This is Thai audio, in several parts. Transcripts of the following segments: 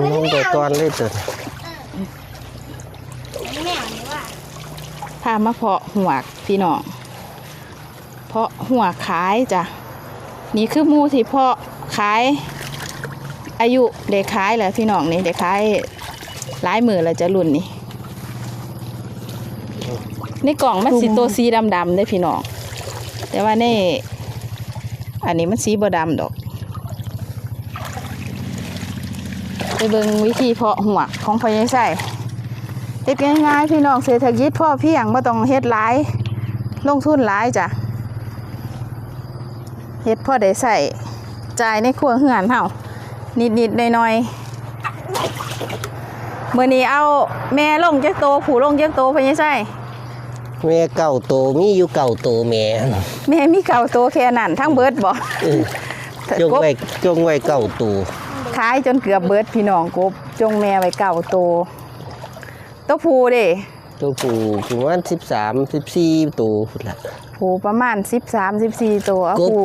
มันได้ตอนเลยตัวแม่นี่ว่าพามาเพาะหัวกพี่น้อง เพาะหัวขายจ้ะ นี่คือหมูที่เพาะขาย อายุเด็กขายแหละพี่น้องนี่เด็กขายหลายมือแล้วจะรุ่นนี่ ในกล่องมันสีตัวสีดำๆได้อพี่น้อง แต่ว่าใน อันนี้มันสีบดำดอก ไป เบิ่งวิธีเพาะหัวกของพ่อใหญ่ไส้เฮ็ดง่ายๆพี่น้องเศรษฐกิจพ่อเพียงบ่ต้องเฮ็ดหลายลงทุนหลายจ้ะเฮ็ดพ่อได้ใส่จ่ายในครัวเฮือนเฮานิดๆหน่อยๆมื้อนี้เอาแม่ลงจักโตผู้ลงจักโตพ่อใหญ่ไส้แม่เก่าโตมีอยู่เก่าโตแม่แม่มีเก่าโตแค่นั้นทั้งเบิดบ่เออจงไว้จงไว้เก่าโต ขายจนเกือบเบิดพี่น้องกบ จงแม่ไว้เก่าโตตัวผู้เด้ตัวผู้ประมาณ13 14ตัวพุ่นละผูประมาณ 13 14 ตัวเอากบผู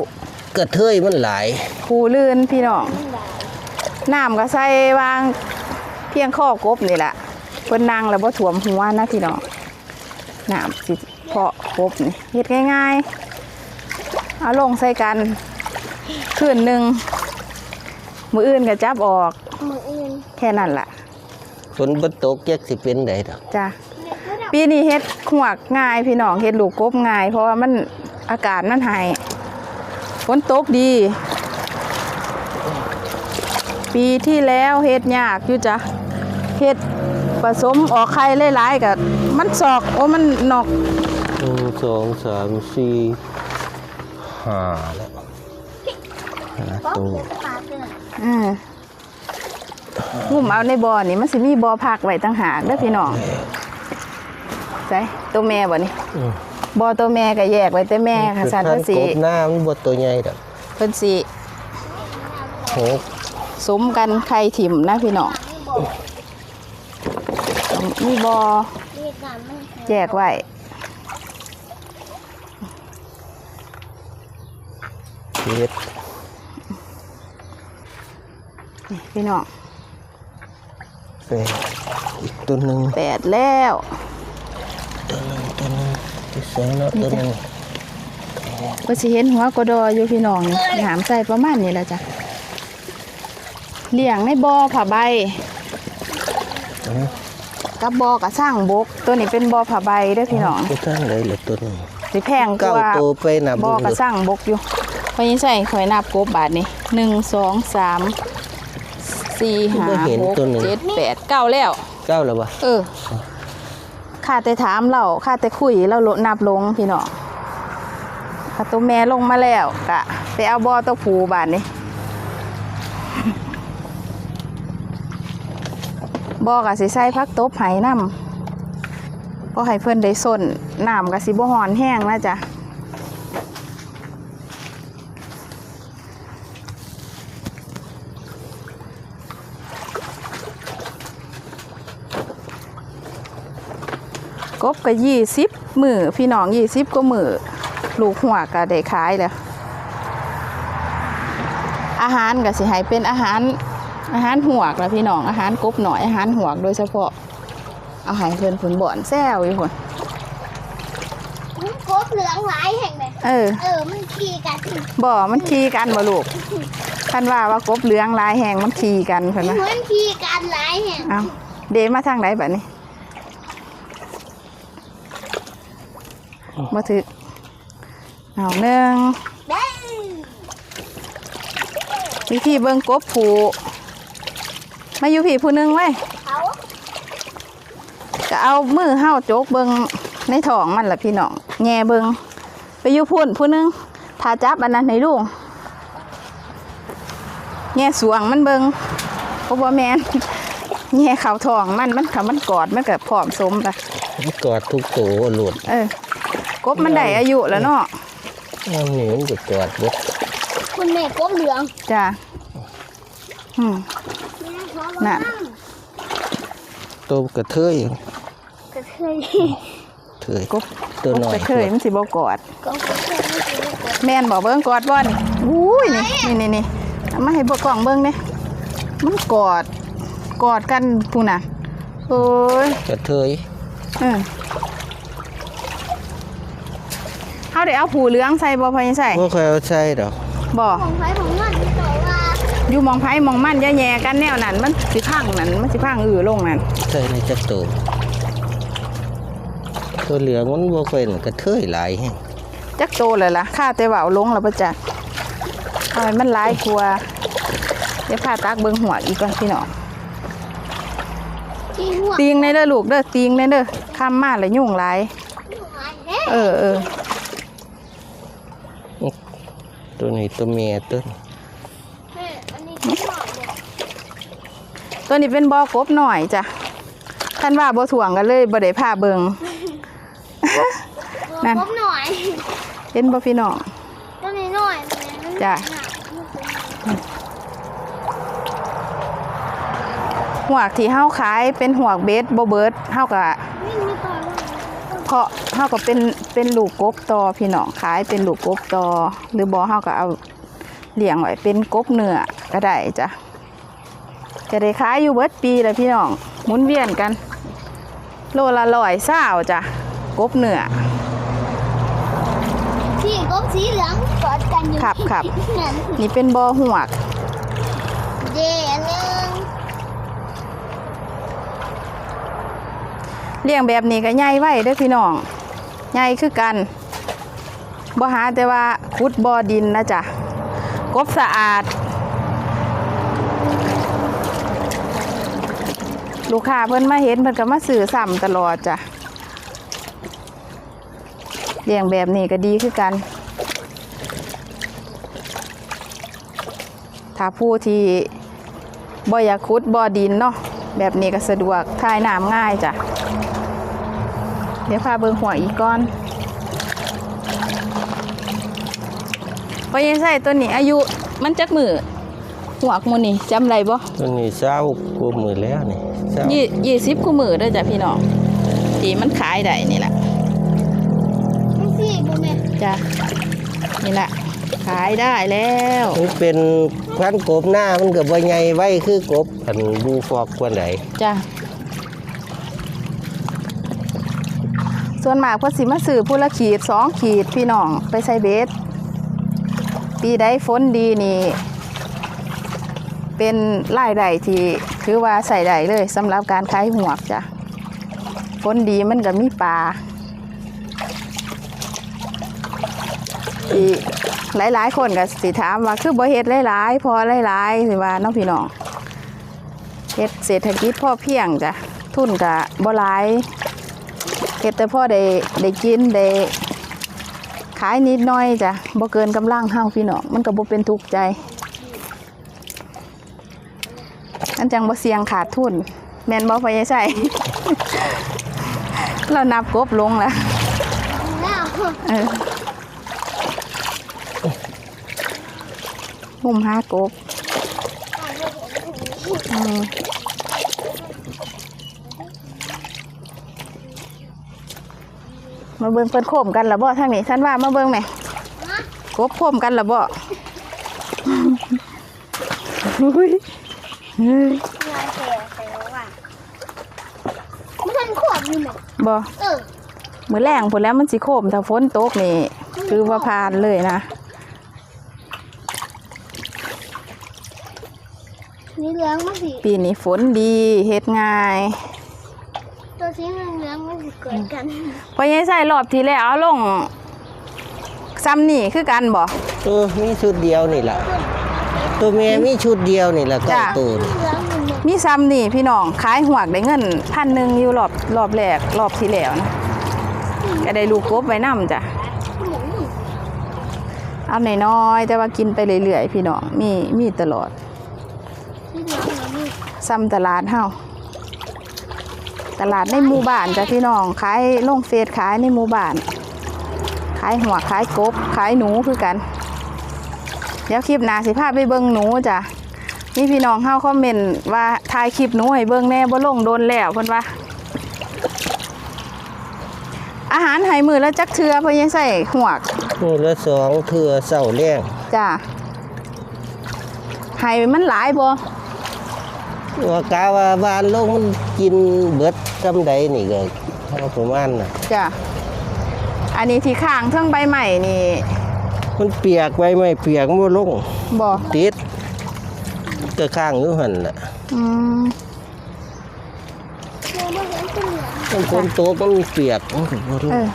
กระเทยมันหลายผูลื่นพี่น้องน้ำก็ใส่วางเพียงข้อกบนี่แหละเพิ่นนั่งแล้วบ่ถ่วมหัวนะพี่น้องน้ำสิเพาะกบนี่เฮ็ดง่ายๆเอาลงใส่กันคืนหนึ่ง มืออื่นก็จับออก มืออื่นแค่นั้นล่ะฝนบ่ตกจักสิเป็นไดดอกจ้ะปีนี้เฮ็ดหวกง่ายพี่น้องเฮ็ดลูกกบง่าย เพราะว่ามันอากาศมันใหายฝนตกดี ปีที่แล้วเฮ็ดยากอยู่จ้ะเฮ็ดผสมออกไข่หลายๆกับมันสอกโอ้มันนอกหนึ่งสองสามสี่ห้าแล้ว ห้าป๊อกตัวเดือดปากเลยอืมงุ่มเอาในบ่อนี่มันสิมีบ่อพักไว้ต่างหากเด้อพี่น้องใส่ตัวแม่บ่นี่อืมบ่อตัวแม่ก็แยกไว้แต่แม่ค่ะสันท่าเพิ่นสิกบหน้ามันบ่ตัวใหญ่ดอกเพิ่นสิหกสมกันไข่ถิ่มนะพี่น้องนี่บอกมีบอเรียกกันมันแจกไว้เจ็ด นี่พี่น้องแปดอีกตัวหนึ่งแปดแล้วตัวหนึ่งตัวหนึ่งที่สองเนาะตัวหนึ่งก็สิเห็นหัวกระดออยู่พี่น้องนี่หามใส่ประมาณนี้แหละจ้ะเลี้ยงในบอผ้าใบอืมกับบอกระสร้างบก ตัวนี้เป็นบอผ้าใบเด้วยพี่น้องตัวท่านเลยเหลือตัวหนึ่งสิแพงกเก้าว่าตัวไปนะบอกระสร้างบกอยู่พอนี้ใส่ข่อยนับกบบาทนี่หนึ่งสองสาม สี่ห้าหกเจ็ดแปดเก้าแล้ว เก้าแล้ววะเออข้าแต่ถามเราข้าแต่คุยเราลดนับลงพี่น้องข้าตัวแม่ลงมาแล้วกะไปเอาบอตัวผูบาทนี่บอกะสิใส่พักตบไหน้ำก็ให้เพื่อนได้ส้นน้ำกะสิบ่หอนแห้งนะจ๊ะ กบก็ยี่สิบมือพี่น้องยี่สิบก็มือลูกหัวก็ได้ขายแล้วอาหารก็สิให้เป็นอาหารอาหารหวกแล้วพี่น้องอาหารกบหน่อยอาหารหวกโดยเฉพาะ เอาให้เพิ่นผุนบ่อนแซวอยู่พุ่นมันกบเหลืองหลายแห่งเลยเออเออมันขี่กันบ่มันขี่กันบ่ลูกท่านว่าว่ากบเหลืองลายแหงมันขี่กันเพิ่นว่ามันขี่กันหลายแห่งเอาเดมาทางไหนบัดนี้ มาถึกเอาหนึ่งเด้อวิธีเบิ่งกบผูมาอยู่พี่ผู้หนึงไว้ยเขาก็เอามือเห้าโจกเบิงในท้องมันล่ะพี่น้องแง่เบิงไปอยู่พุ่นผู้หนึงถ้าจับอันนั้นให้ลูกแง่สวงมันเบิงโอ้บ่แมนแง่เข่าท้องมันมันถ้ามันกอดมันก็พร้อมสมละมันกอดทุกตัวหลุดเออ กบมันได้อายุแล้วเนาะอันนี้มันจะกอดเบิดคุณแม่กบเหลืองจ้ะอืมแม่ขอน่ะตัวกระเทยกระเทยเทยกบตัวหน่อยกบเคยมันสิบ่กอดกบกระเทยไม่ใช่ลูกกบแม่นบอกเบิ้งกอดบ่นี่อุ้ยนี่นี่นี่นี่เอามาให้เบกกล่องเบิ้งเนี่ยมันกอดกอดกันพูน่ะโอ้ยกระเทยเออ เฮาได้เอาผูเหลืองใส่บ่พอยังใส่บ่เคยเอาใส่ดอกบ่ของใครของมันที่บอกว่าอยู่หมองไผมองมันอย่าแย่กันแนวนั้น มันสิพังนั่นมันสิพังอือลงนั่นใส่ในจักรโตตัวเหลืองมันบ่ค่อยกระเทยหลายแฮงจักโตเลยล่ะค่าแต่ว่าเอาลงแล้วบ่จักเอาให้มันหลายกลัวาเดี๋ยวพาตักเบิ่งหัวอีกก่อนพี่น้อง ที่หัวตีงในเด้อลูกเด้อตีงในเด้อคำมาแล้วยุ่งหลาย หัวเด้ เออเออ ตัวนี้ตัวเมียตัวเฮ้ยอันนี้ที่หัวเนี่ยตัวนี้เป็นบ่อกบหน่อยจ้ะท่านว่าบ่ถ่วงกันเลยบ่ได้พาเบิงนั่นพบหน่อยเห็นบ่พี่น้องตัวนี้หน่อยมันจ้ะหนักหวกที่เฮาขายเป็นหวกเบสบ่เบิดเฮาก็นี่มีตัวอะไร เพาะเฮาก็เป็นเป็นลูกกบต่อพี่น้องขายเป็นลูกกบต่อหรือบ่เฮาก็เอาเลี้ยงไว้เป็นกบเนื้อก็ได้จ้ะจะได้ขายอยู่เบิดปีเลยพี่น้องหมุนเวียนกัน โลละร้อยเศร้าจ้ะกบเนื้อที่กบสีเหลืองกอดกันอยู่ครับครับนั่นนี่เป็นบ่อหวกเดี๋ยวนึง เลี้ยงแบบนี้ก็ใหญ่ไว้เด้อพี่น้องใหญ่คือกันบ่หาแต่ว่าขุดบ่อดินนะจ๊ะกบสะอาด ลูกค้าเพิ่นมาเห็นเพิ่นก็มาซื้อซ้ำตลอดจ้ะเลี้ยงแบบนี้ก็ดีคือกัน ถ้าผู้ที่บ่อยากขุดบ่อดินเนาะแบบนี้ก็สะดวกทายน้ำง่ายจ้ะ เดี๋ยวพาเบิ่งหัวอีกก่อนพอยังใส่ตัวนี้อายุมันจักมือหัวกหมูนี่จำไรบ่ตัวนี้เศร้ากว่ามือแล้วนี่เศร้ายี่ยี่สิบกูมือเด้อจ้ะพี่น้องที่มันขายได้นี่แหละมันสี่บ่แม่จ้ะนี่แหละขายได้แล้วมันเป็นพันกบหน้ามันก็บ่ใหญ่ไว้คือกบอันบูฟอกกว่าใดจ้ะ ส่วนมากเพ่อสิมาซื้อผู้ละขีดสองขีดพี่น้องไปใส่เบสปีใดฝนดีนี่ เป็นรายได้ที่ถือว่าใส่ได้เลยสำหรับการขายหวกจ้ะฝนดีมันก็มีปลาอีหลาย ๆ คนก็สิถามว่าคือบ่เฮ็ดหลายๆพอหลายๆสิว่าน้องพี่น้องเฮ็ดเศรษฐกิจพ่อเพียงจ้ะทุนกะบ่หลาย เฮ็ดแต่พ่อได้ได้กินได้ขายนิดหน้อยจ้ะบ่เกินกำลังเฮาพี่น้องมันก็บ่เป็นทุกข์ใจอันจังบ่เสี่ยงขาดทุน แม่นบ่พอใช่เรานับกบลงแล้วแล้วเออมุมหากบอืม มาเบิ่งเพิ่นโคมกันละบ่ทางนี้ท่านว่ามาเบิ่งไหมกบโคมกันละบ่อุ้ยเฮ้ยงานเสียแต่ว่าไม่ทันขวบนี่แม่บ่เออมือแรงผลแล้วมันสิโคมถ้าฝนตกนี่คือว่าพานเลยนะนี่เหลืองมันสิปีนี้ฝนดีเฮ็ดง่าย ตัวสีเหลืองมันสิเกิดกันพอยังใส่รอบที่แล้วเอาลงซ้ำนี่คือกันบ่ตัวมีชุดเดียวนี่ล่ะตัวเมียมีชุดเดียวนี่ล่ะเก็จ้ะตัวนี่เหลืองมันเนี่ยมีซ้ำนี่พี่น้องขายหวกได้เงินพันหนึ่งอยู่รอบรอบแรกรอบที่แล้วนะก็ได้ลูกกบไว้นํจ้ะหมูเอาหน้อยๆแต่ว่ากินไปเรื่อยๆพี่น้องมีมีตลอดนี่เหลืองมันนี่ซ้ำตลาดเฮา ตลาดในหมู่บ้านจ้ะพี่น้องขายลงเฟซขายในหมู่บ้าน ขายหัวขายกบขายหนูคือกัน เดี๋ยวคลิปหน้าสิพาไปเบิ่งหนูจ้ะมีพี่น้องเฮาคอมเมนต์ว่าถ่ายคลิปหนูให้เบิ่งแน่บ่ลงโดนแล้วเพิ่นว่า อาหารให้มือแล้วจักเทือเพิ่นยังใส่หวกมือละสองเทื่อเศร้าแรงจ้ะให้มันหลายบ่ว่ากาว่าบ้านลงมันกินเบิด จำใดนี่ก็พอประมาณน่ะจ้ะอันนี้ที่ข้างเทิงใบใหม่นี่มันเปียกไว้ไม่เปียกมันบ่ลงบ่ติดก็ข้างอยู่หั่นน่ะอืมเดี๋ยวมาเห็นเป็นเหลืองมันฝนตกมันเปียกมันก็บ่ลเอง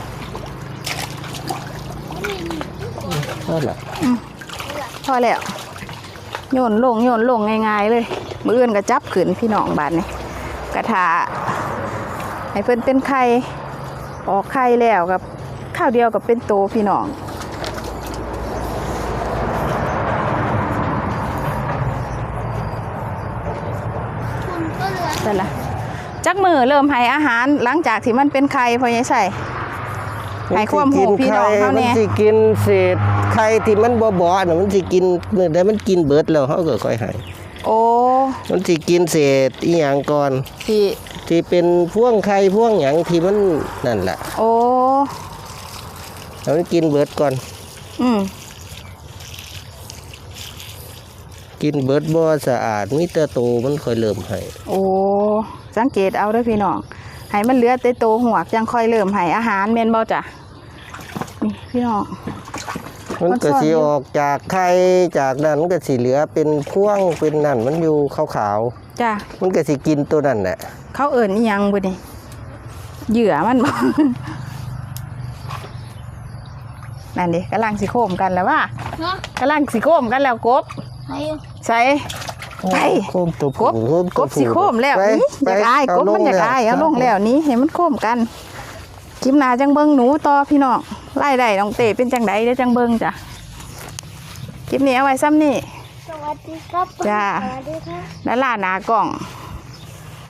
อนั่นน่ะพอแล้วโยนลงโยนลงง่ายๆเลย มืออื่นก็จับขืนพี่น้องบาดนี่กระทา ให้เพิ่นเป็นไข่ออกไข่แล้วกับข้าวเดียวกับเป็นโตพี่น้องคุณก็เหลืองนั่นล่ะจักมือเริ่มให้อาหารหลังจากที่มันเป็นไข่พอยังใส่ให้ความรู้พี่น้องเขาแน่มันสิกินเศษไข่ที่มันบ่บ่น่ะมันสิกินเมื่อใดมันกินเบิดแล้วเฮาก็ค่อยให้ โอ้มันสิกินเศษอีหยังก่อนที่ที่เป็นพ่วงไข่พ่วงหยังที่มันนั่นแหละโอ้แล้วมันกินเบิดก่อน อืมกินเบิดบ่สะอาดมีแต่โตมันค่อยเริ่มให้โอ้สังเกตเอาเด้วยพี่น้องให้มันเหลือแต่โตหัวกจังค่อยเริ่มให้อาหารเมนบ่จ้ะนี่พี่น้อง มันมันก็ซ่อนสิอยู่ออกจากไข่จากนั้นมันก็สิเหลือเป็นพ่วงเป็นนั่นมันอยู่ขาวจ้ะๆมันก็สิกินตัวนั่นแหละเขาเอิ่นอีหยังบ่นี่เหยื่อมันบ่ นั่นดิกำลังสิโคมกันแล้วว่าเนาะกำลังสิโคมกันแล้วกบให้ใส่ ไป โคมตัวกผู้บโคมกตัวบสิโคมแล้วไปนี่อยากอายไปกบมันอยากอายเอาลงแล้วนี่ให้มันโคมกันกิมนาจังเบิงหนูต่อพี่น้อง ไล่ได้น้องเตเป็นจังไดเด้อจังเบิงจ้ะคลิปนี้เอาไว้ซ้ำนี่สวัสดีครับจ้าสวัสดีครับแล้วล่าหนากล่องส